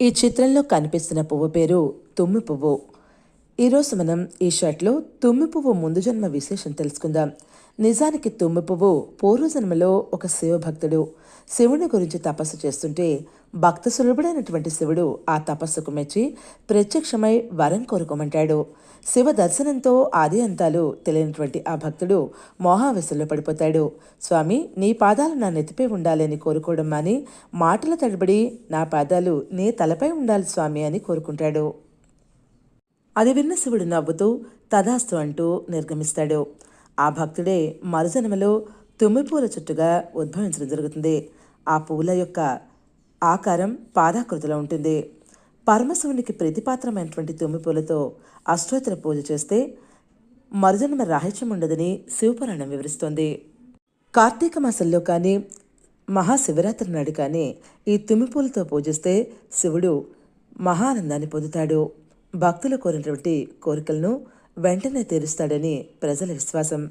ఈ చిత్రంలో కనిపిస్తున్న పువ్వు పేరు తుమ్మి పువ్వు. ఈరోజు మనం ఈ షర్ట్లో తుమ్మి పువ్వు ముందు జన్మ విశేషం తెలుసుకుందాం. నిజానికి తుమ్మి పువ్వు పూర్వజన్మలో ఒక శివభక్తుడు. శివుని గురించి తపస్సు చేస్తుంటే భక్త సులభుడైనటువంటి శివుడు ఆ తపస్సుకు మెచ్చి ప్రత్యక్షమై వరం కోరుకోమంటాడు. శివ దర్శనంతో ఆది అంతాలు తెలియనటువంటి ఆ భక్తుడు మోహావేశంలో పడిపోతాడు. స్వామి నీ పాదాలు నా నెత్తిపై ఉండాలని కోరుకోవడం మాని మాటల తడబడి నా పాదాలు నీ తలపై ఉండాలి స్వామి అని కోరుకుంటాడు. అది విన్న శివుడు నవ్వుతూ తదాస్తు అంటూ నిర్గమిస్తాడు. ఆ భక్తుడే మరుజన్మలో తుమ్మి పూల చుట్టుగా ఉద్భవించడం జరుగుతుంది. ఆ పూల యొక్క ఆకారం పాదాకృతిలో ఉంటుంది. పరమశివునికి ప్రతిపాత్రమైనటువంటి తుమ్మి పూలతో అష్టోత్తర పూజ చేస్తే మరుజన్మ రాహిత్యం ఉండదని శివపురాణం వివరిస్తోంది. కార్తీక మాసంలో కానీ మహాశివరాత్రి నాడు కానీ ఈ తుమ్మిపూలతో పూజిస్తే శివుడు మహానందాన్ని పొందుతాడు. భక్తులు కోరినటువంటి కోరికలను వెంటనే తీరుస్తాడని ప్రజల విశ్వాసం.